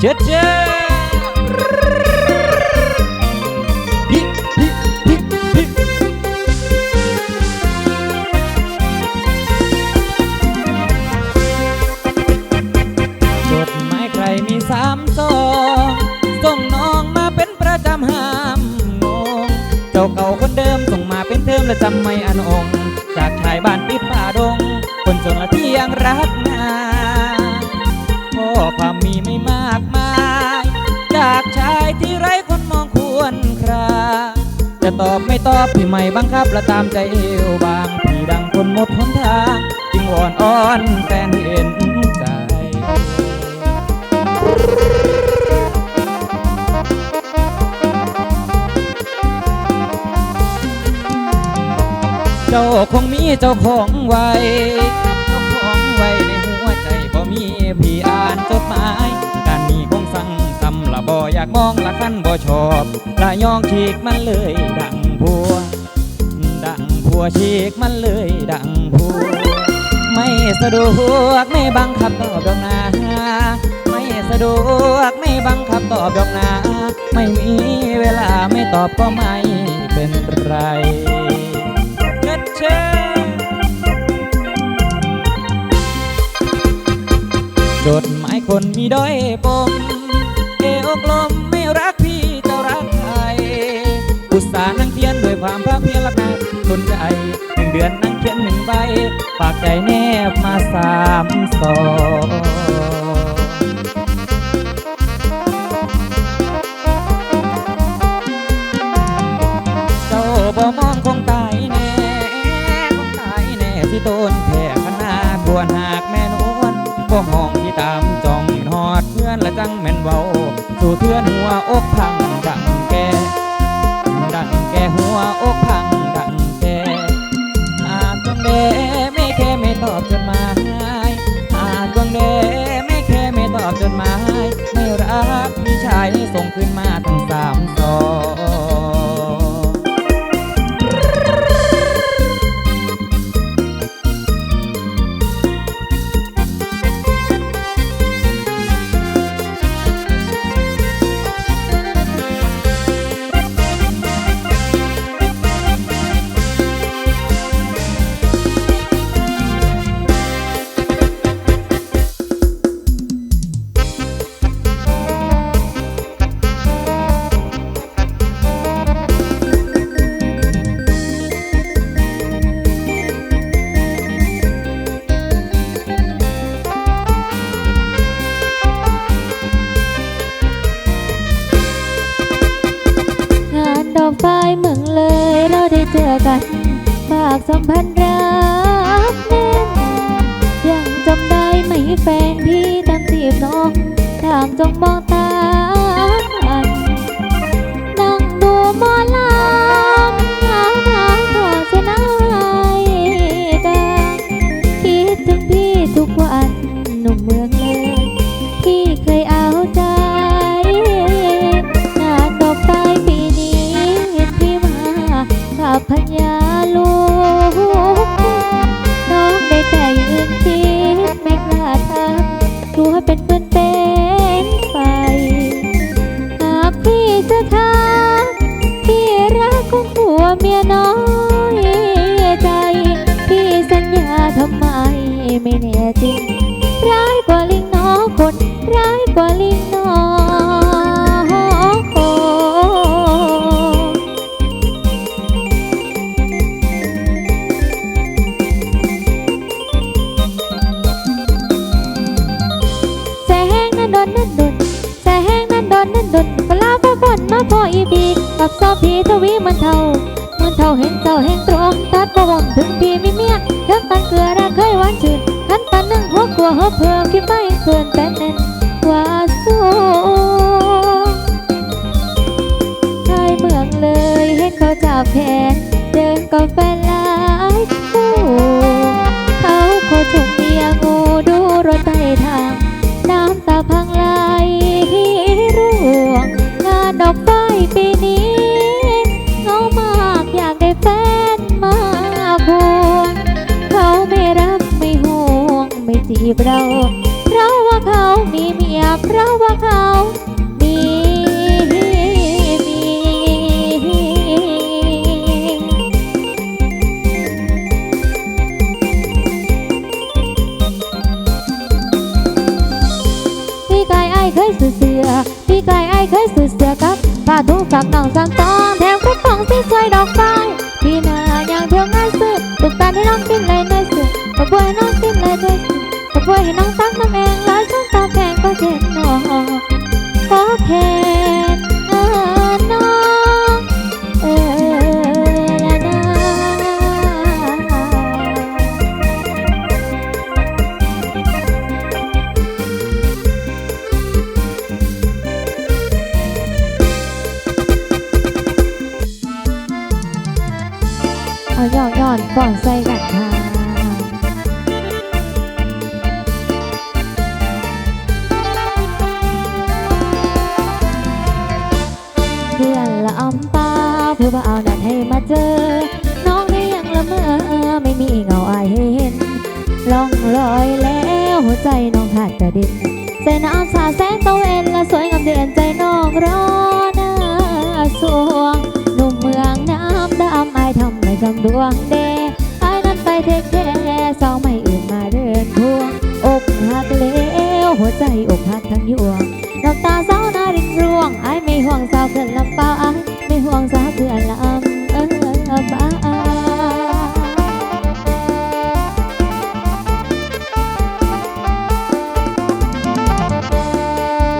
เจ็ดเจ็จดหมายใครมีสามซองส่งน้องมาเป็นประจำห้ามนงเจ้าเก่าคนเดิมส่งมาเป็นเทอมและจำไม่อันอง จากชายบ้านปิดป่าดง คนจนละที่ยังรัก ความมีไม่มากมาย จากชายที่ไร้คนมองควรครา จะตอบไม่ตอบพี่ไม่บังคับและตามใจเอวบาง พี่ดังคนหมดหนทางจึงวอนอ้อนแฟนเห็นใจเจ้าคงมีเจ้าของไว้เจ้าของไว้ในหัวใจบ่มีพี่อา จดหมาย การมีคงสั่งทำละบ่อยากมองละคันบ่ชอบละยองฉีกมันเลย ดังพัว ดังพัวฉีกมันเลย ดังพัว ไม่สะดวกไม่บังคับตอบดอกนาไม่สะดวกไม่บังคับตอบดอกนา ไม่มีเวลาไม่ตอบก็ไม่เป็นไรเช็ดเช็ดจดหม คนมีด้อยปมเอวกลมไม่รักพี่จะรักใครอุตส่าห์นั่งเขียนด้วยความภาคเพียรรักนาสนใจหนึ่งเดือนนั่งเขียนหนึ่งใบปากใจแนบมาสามสองเจ้าบ่มองคงตายแน่ คงตายแน่ที่ต้นแผ่ขนาควรหากแม่นวลบ่ห้องที่ตามจอง อดเพื่อนละจังแม่นเว้าสู่เพื่อนหัวอกพังดังแกดังแกหัวอกพังดังแกหากดวงเดไม่แค่ไม่ตอบจดหมายหากดวงเดไม่แค่ไม่ตอบจดหมายไม่รักพี่ชายส่งขึ้นมาทั้งสามซอ มันรักแน่นยังจำได้ไหมแฟนพี่ตามจีบน้องทางจงมอง เมียน้อยใจ พี่สัญญาทำไมไม่แน่จริง ร้ายกว่าลิงน้อคน ร้ายกว่าลิงน้อแสงนั้นโดนนั้นโดนแสงนั้นโดนนั้นโดนเวลาฟ้าฝนมาพออีพีกับซอพี เพื่อคิดไม่เกินแต่แน่ พี่กายไอ้เคยสื่อเสือพี่กายไอ้เคยสื่อเสือกับป้าทุกฝักน้องสามตองแถมกระป๋องที่ใส่ดอกไม้พี่นาอย่างเที่ยวง่ายซื้อตุกตาให้น้องกินเลยได้ซื้อตะบวยให้น้องกินเลยได้ซื้อตะบวยให้น้องตักน้ำเองแล้วช่องตาแพงก็เจ็บหนอขอแค่ ป่อนก่อนใส่กันค่ะเพื่อนละอำป้าเพื่อว่าเอานั่นให้มาเจอ น้องนี่ยังละเมอไม่มีเงาอายให้เห็นล่องลอยแล้วหัวใจน้องขาดกระดิ่งใจน้ำสาแสงตะเวนและสวยงามเด่นใจน้องรอหน้าสวงหนุ่มเมืองน้ำดำอายทำไม่จำดวงเดอายนั้นไป เทคแค่สองไม่อื่นมาเดินทวงอกหักแล้วหัวใจอกหักทั้งยวงน้ำตาสาวนารินร่วงอายไม่ห่วงสาวเกินลำเปล่าอายไม่ห่วงสาวเกินลำเออบ้า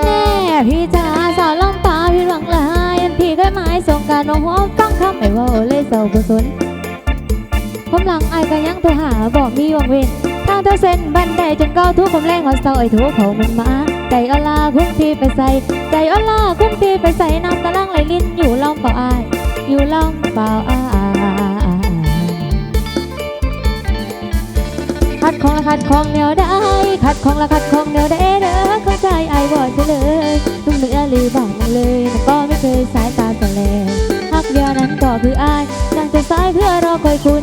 แน่พี่จ๋าสาวลำปาพี่หวังลายอันพี่เคยหมายส่งการน้องหัวฟังคำไม่ว่าเลยเศร้ากุศล ผมหลังไอ้ายก็ยังตัวหาบอกมีวังเว้นทางเธอเส้นบันไดจนก้าทุกผมแรงหัวเสาไอ้ทุกเขามันมาใจอลาคุ้มพี่ไปใส่ใจอลาคุ้มพี่ไปใส่น้ำตะลังไหลลิ้นอยู่ล่องเปล่าอายอยู่ล่องเปล่าอายขัดของละขัดของแนวได้ขัดของละขัดของแนวได้เด้อเข้าใจไอ้บ่จะเลยตุ้มเนื้อหรือบอกมาเลยแต่ก็ไม่เคยสายตาแสลงหักเดียวนั้นก็คืออายนั่งจซ้ายเพื่อรอคอยคุณ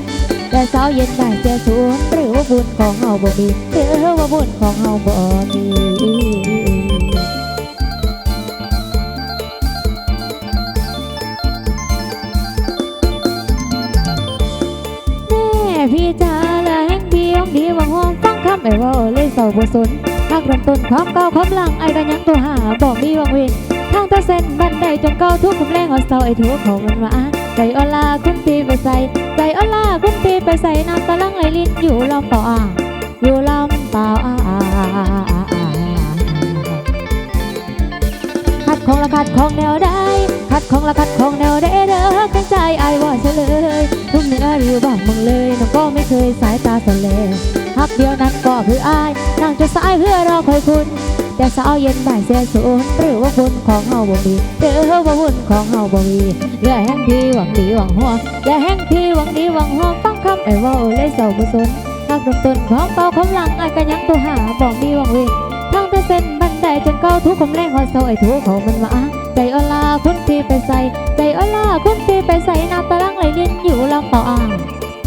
แต่เช้าเย็นบ่ายเสียสูนหรือว่าบุญของเฮาบ่มีหรือว่าบุญของเฮาบ่มีแน่พี่จ๋าและแห่งดีของดีหวังห้องฟังคำไอ้ว่าเลยเศร้าบ่สนทักเริ่มต้นความเก่าความหลังไอ้ก็ยังตัวหาบ่มีหวังเว้นทางตะเส้นบันไดจนเก่าทุกคุมแรงเอาเศร้าไอ้ทุกเขามันมา ใจอลาคุณตีไปใส่ใจอลาคุณตีไปใส่น้ำตะลังไหลลิ้นอยู่ลำเปล่าอ่าอยู่ลำเปล่าอ่าขัดของละขัดของแนวได้ขัดของละขัดของแนวได้เด้อขันใจไอ้ว่าเฉลยทุ่มเนื้อหรือบอกมึงเลยน้องก็ไม่เคยสายตาสเลฮักเดียวนั้นก็คืออายนั่งจะสายเพื่อรอคอยคุณ แต่สาวเย็นบ่ายเสียสูนหรือว่าบุญของเฮาบ่มีหรือว่าบุญของเฮาบ่มีเหลือแห้งทีหวังดีหวังหัวเหลือแห้งทีหวังดีหวังหัวฟังคำไอ้ว่าเลยเศร้าบ่สนทักดมต้นของเก่าของหลังไอ้ก็ยังตัวหาบอกมีหวังเว้นทางแต่เส้นบันไดจนเก่าทุกคมแรงหัวเศร้าไอ้ทุกเขามันมาใจอลาคุณตีไปใส่ใจอลาคุณตีไปใส่น้ำตะลังไหลลิ้นอยู่ลำเปล่าอ่าง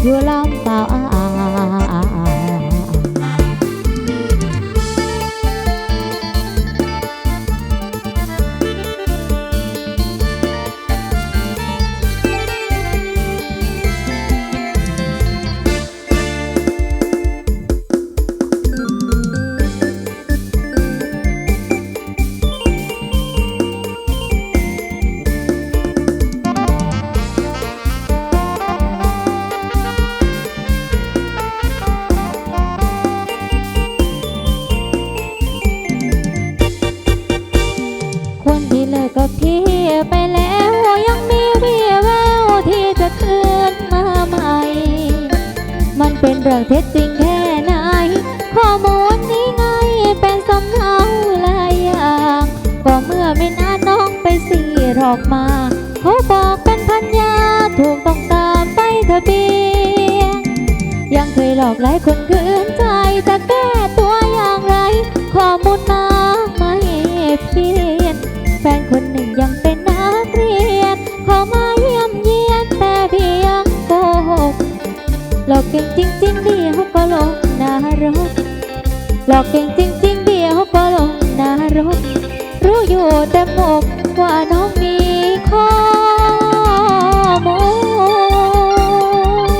อยู่ลำเปล่าอ่าง รื่องเท็จจริงแค่ไหน ข้อมูลนี้ไงเป็นสำเนาหลายอย่างก็เมื่อไม่นานน้องไปสีหรอกมา เขาบอกเป็นพันยาถูกต้องตามไปทะเบียนยังเคยหลอกหลายคนคืนใจ เก่งจริงๆเดียวก็ลงนรกหลอกเก่งจริงๆเดีรบรู้อยู่เต็มอกว่าน้องมีข้อมูล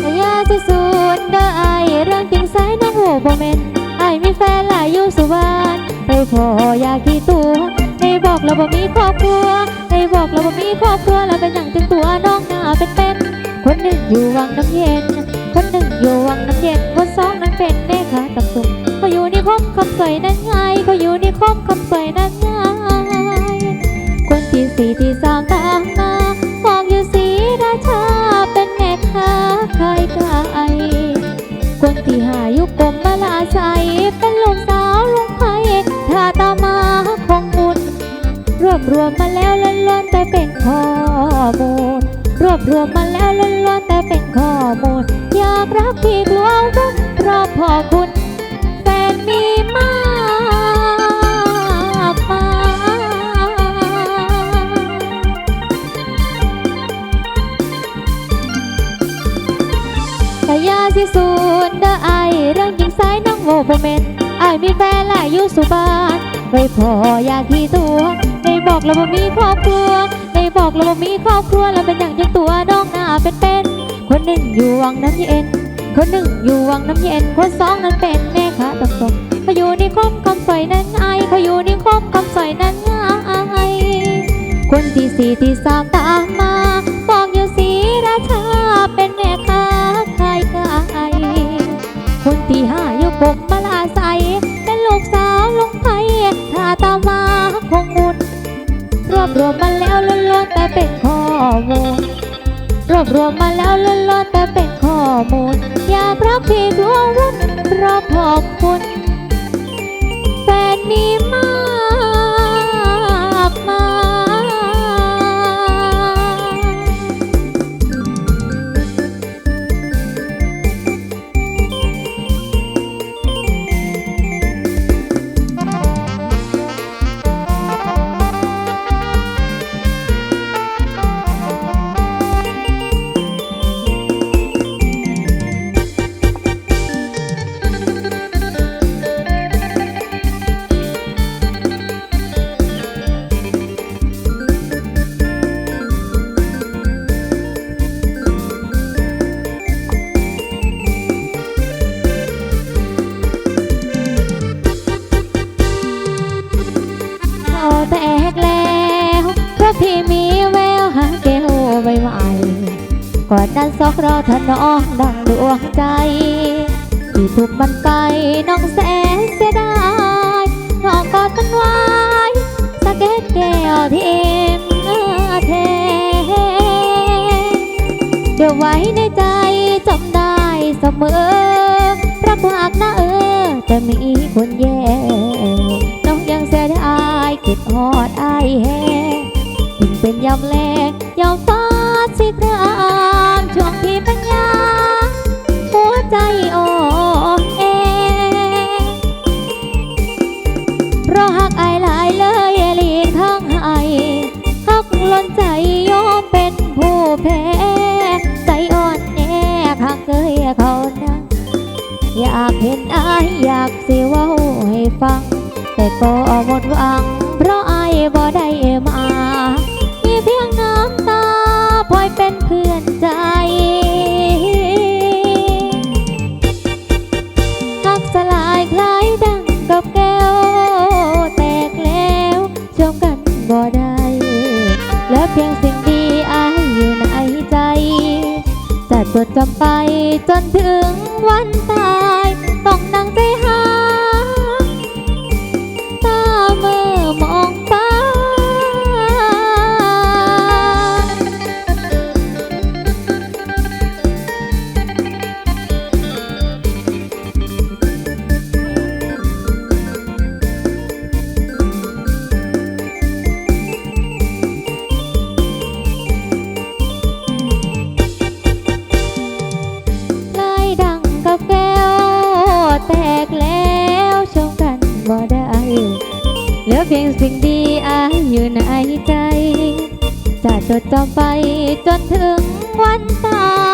แต่อยาสิสูนเด้เรื่องจริงสายน้องหูบ่เมนไอายมีแฟนหลายอยู่สุวรรณไปพออยากกี่ตัวให้บอกเราบ่มีครอบครัวให้บอกเราบ่มีครอบครัวแล้วเป็นอย่างจึงตัวน้องหน้าเป็นเป็นคนหนึ่งอยู่วังน้ำเย็น คนหนึ่งอยู่วังน้ำเย็นคนสองนั้นเป็นแม่ค้าตับสุกเขาอยู่ในคมคำสวยนั้นไงเขาอยู่ในคมคำสวยนั้นไงคนที่สี่ที่สามตามมาบอกอยู่สีราชาเป็นแม่ค้าขายไก่คนที่ห้าอยู่กรมมาลาใสเป็นลูกสาวลุงไผ่ถ้าตามมาคงบุญรวบรวมมาแล้วล้วนๆแต่เป็นข้อมูลรวบรวมมาแล้วล้วนๆแต่เป็น ข้อมูล อยากรักที่กลัววุ่นเพราะพอคุณแฟนมีมากมายยาสิสูนเด้อไอเรื่องยิงสายน้องโง่บ่เมนไอมีแฟนหลายอยู่สุบานไว้พออยากที่ตัวได้บอกเราบ่มีครอบครัวได้บอกเราบ่มีครอบครัวแล้วเป็นอย่างจังตัวน้องหน้าเป็นเป็น หนึ่งอยู่วังน้ำเย็น คนหนึ่งอยู่วังน้ำเย็น คนสองนั้นเป็นแม่ค้าตกตกเขาอยู่ในคมคำสอยนั้นไอเขาอยู่ในคมคำสอยนั้นไอคนที่สี่ที่สามตามมาบอกอยู่สีราชาเป็นแม่ค้าขายไก่คนที่ห้าอยู่กรมาลาใสเป็นลูกสาวลงไผ่ถ้าตามมาคงมุนรวบรวมมาแล้วล้วนๆแต่เป็นข้อมูล วบรวมมาแล้วล้วนๆแต่เป็นข้อมูล อยากรักที่กลัววุ่น นซอกรอถนอมดังดวงใจที่ถูกมันไปน้องแสนเสียดายน้องกอดมันไว้สะเก็ดแก้วที่เอ็มแทเดี๋ยวไว้ในใจจำได้เสมอ รักหากนะเออแต่มีคนแย่น้องยังเสียดายคิดฮอดไอายแฮถึงเป็นยามแลงยามฟ้าสิครา ใจ จดจำไปจนถึงวันตาย